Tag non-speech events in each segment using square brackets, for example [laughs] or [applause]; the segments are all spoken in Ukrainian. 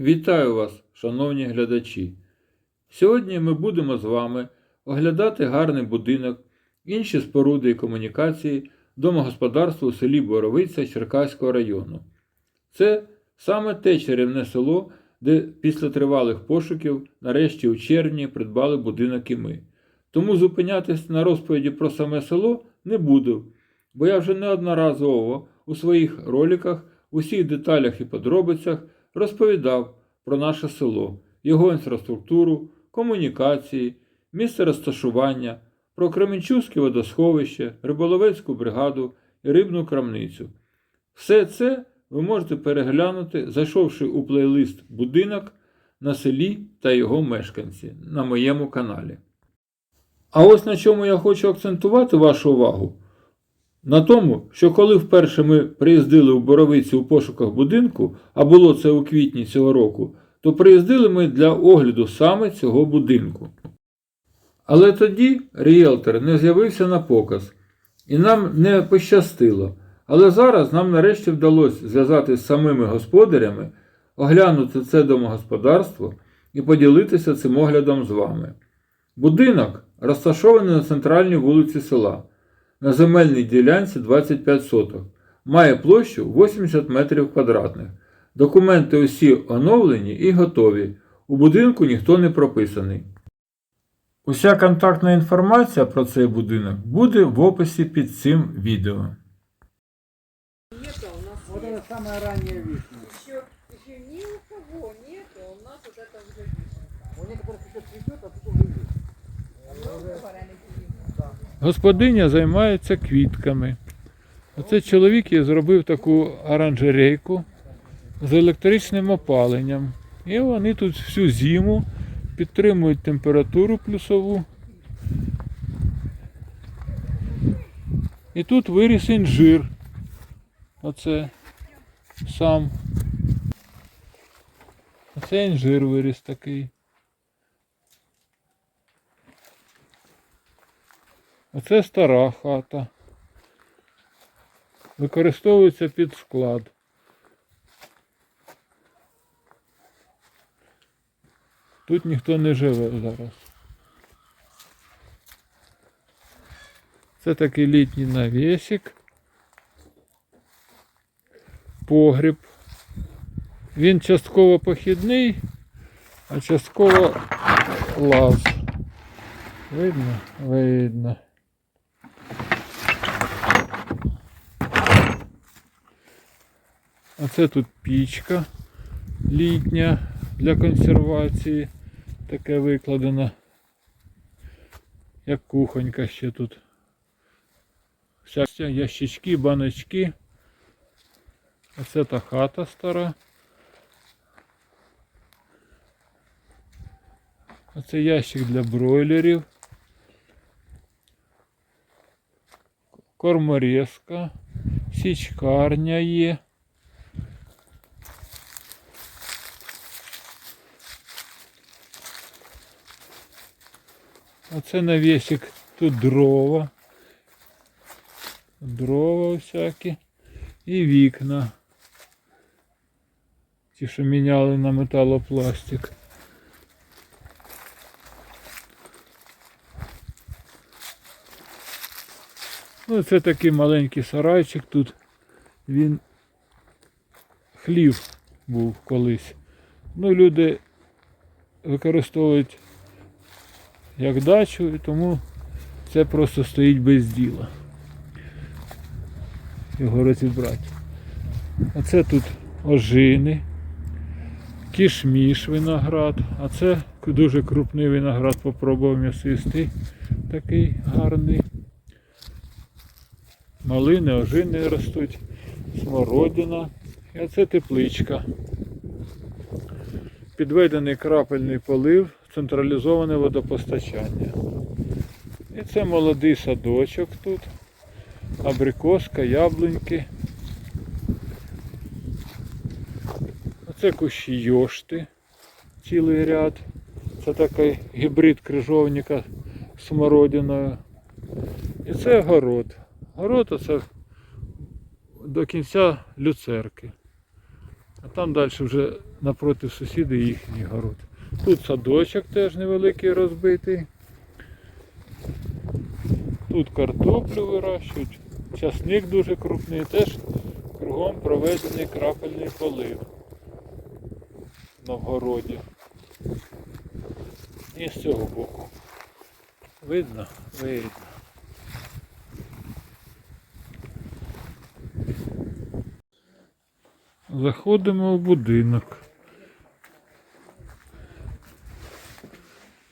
Вітаю вас, шановні глядачі! Сьогодні ми будемо з вами оглядати гарний будинок, інші споруди і комунікації домогосподарства у селі Боровиця Черкаського району. Це саме те чарівне село, де після тривалих пошуків нарешті у червні придбали будинок і ми. Тому зупинятись на розповіді про саме село не буду, бо я вже неодноразово у своїх роликах, у всіх деталях і подробицях розповідав про наше село, його інфраструктуру, комунікації, місце розташування, про Кременчуське водосховище, риболовецьку бригаду і рибну крамницю. Все це ви можете переглянути, зайшовши у плейлист Будинок на селі та його мешканці на моєму каналі. А ось на чому я хочу акцентувати вашу увагу. На тому, що коли вперше ми приїздили у Боровицю у пошуках будинку, а було це у квітні цього року, то приїздили ми для огляду саме цього будинку. Але тоді ріелтор не з'явився на показ, і нам не пощастило. Але зараз нам нарешті вдалося зв'язатися з самими господарями, оглянути це домогосподарство і поділитися цим оглядом з вами. Будинок розташований на центральній вулиці села на земельній ділянці 25 соток. Має площу 80 метрів квадратних. Документи усі оновлені і готові. У будинку ніхто не прописаний. Уся контактна інформація про цей будинок буде в описі під цим відео. Нету у нас Вот есть. это самая ранняя вишня. Еще, еще ни у кого нету, у нас вот это уже вишня. У некоторых еще цветет, а тут уже есть. Господиня займається квітками. Оце чоловік і зробив таку оранжерейку з електричним опаленням. І вони тут всю зиму підтримують температуру плюсову. І тут виріс інжир. Оце сам. Оце інжир виріс такий. Оце стара хата. Використовується під склад. Тут ніхто не живе зараз. Це такий літній навісик. Погріб. Він частково похідний, а частково лаз. Видно? Видно. Оце тут пічка літня для консервації. Таке викладено. Як кухонька ще тут. Всякі ящички, баночки. Оце та хата стара. Оце ящик для бройлерів. Корморезка, січкарня є. Оце навісик тут дрова. Дрова всякі. І вікна. Ті, що міняли на металопластик. Ну, це такий маленький сарайчик тут. Він хлів був колись. Ну, люди використовують як дачу, і тому це просто стоїть без діла. Його розібрати. А це тут ожини, кішміш виноград, а це дуже крупний виноград, попробував м'ясистий, такий гарний. Малини, ожини ростуть, смородина. І оце тепличка. Підведений крапельний полив, централізоване водопостачання. І це молодий садочок тут. Абрикоска, яблуньки. Оце кущі йошти, цілий ряд. Це такий гібрид крижовника з смородиною. І це город. Город це до кінця люцерки. А там далі вже напроти сусіди їхній город. Тут садочок теж невеликий розбитий. Тут картоплю вирощують, часник дуже крупний, теж кругом проведений крапельний полив на вгороді. І з цього боку. Видно? Видно. Заходимо в будинок.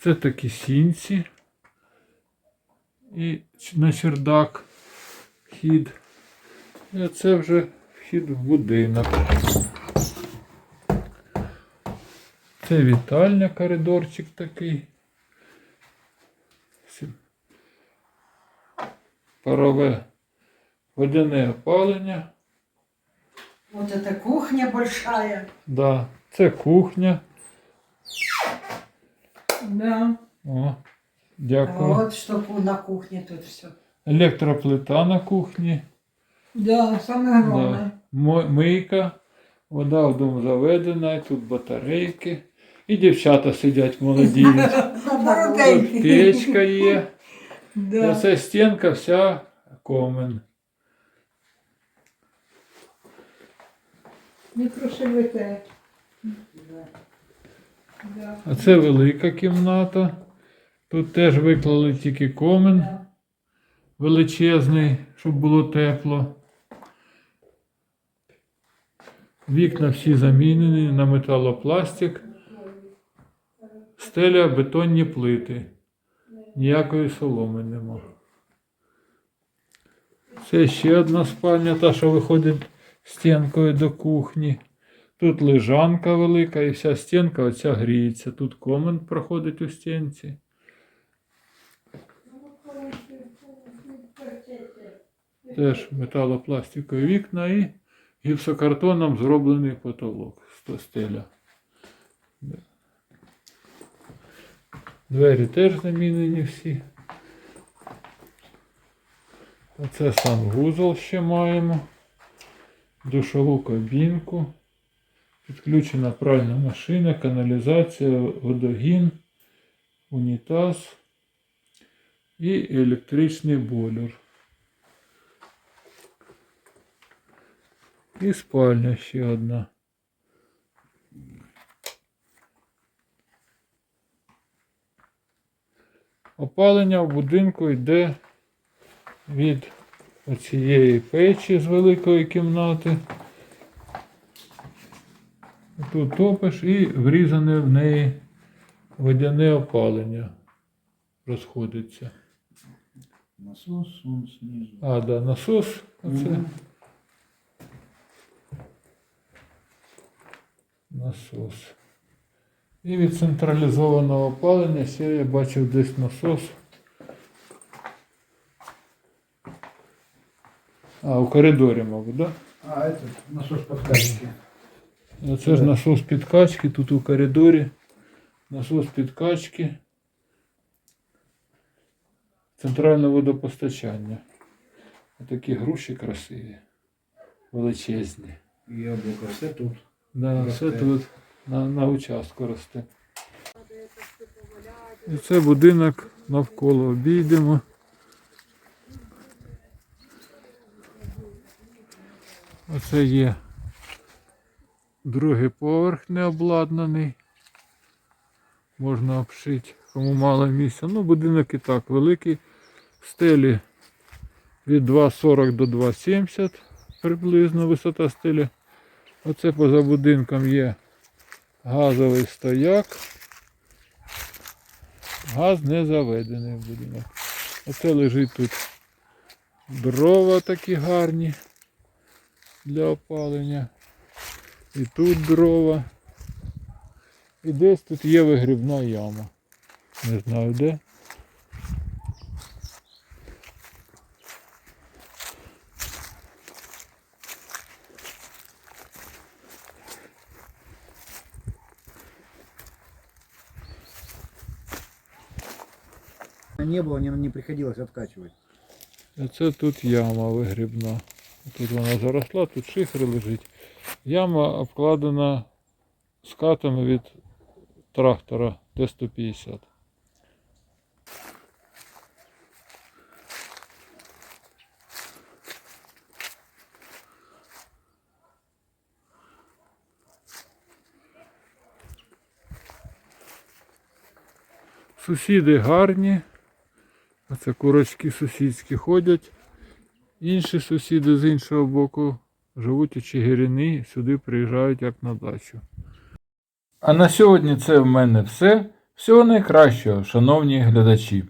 Це такі сінці. І на чердак вхід. І це вже вхід в будинок. Це вітальня, коридорчик такий. Парове водяне опалення. Вот эта кухня большая. Да, це кухня. Да. О, дякую. Вот что на кухне тут все. Електроплита на кухні. Да, самое Да. главное. Мо- Мийка. Вода в дом заведена, і тут батарейки. І дівчата сидять Бороденький. [laughs] печка є. Да. Оце стінка вся комен. Микрошевите. А це велика кімната. Тут теж виклали тільки комен величезний, щоб було тепло. Вікна всі замінені на металопластик. Стеля бетонні плити. Ніякої соломи нема. Це ще одна спальня, та, що виходить стінкою до кухні. Тут лежанка велика і вся стінка оця гріється. Тут комен проходить у стінці. Теж металопластикові вікна і гіпсокартоном зроблений потолок. сто- Стеля. Двері теж замінені всі. Оце санвузол ще маємо. Душову кабінку. Підключена пральна машина, каналізація, водогін, унітаз і електричний бойлер. І спальня ще одна. Опалення в будинку йде від оцієї печі з великої кімнати. Тут топиш і врізане в неї водяне опалення розходиться. Насос, он снизу. А, да, насос. Оце. Мгм. Насос. І від централізованого опалення ще я бачив десь насос. А, у коридорі, мабуть, так? Да? А, это насос подкачки. Це ж насос підкачки, тут у коридорі. Насос підкачки. Центральне водопостачання. Такі груші красиві, величезні. Яблоко, все тут. Да, все тут на, на участку росте. І це будинок навколо обійдемо. Оце є другий поверх необладнаний. Можна обшити, кому мало місця. Ну, будинок і так великий. Стелі від 2,40 до 2,70 приблизно висота стелі. Оце поза будинком є газовий стояк. Газ не заведений в будинок. Оце лежить тут дрова такі гарні для опалення. І тут дрова. І десь тут є вигрібна яма. Не знаю де. Не было, не, не приходилось откачивать. Оце тут яма вигрібна. Тут вона заросла, тут шифер лежить. Яма обкладена скатами від трактора Т-150. Сусіди гарні. Оце курочки сусідські ходять. Інші сусіди з іншого боку живуть у Чигирині, сюди приїжджають як на дачу. А на сьогодні це в мене все. Всього найкращого, шановні глядачі.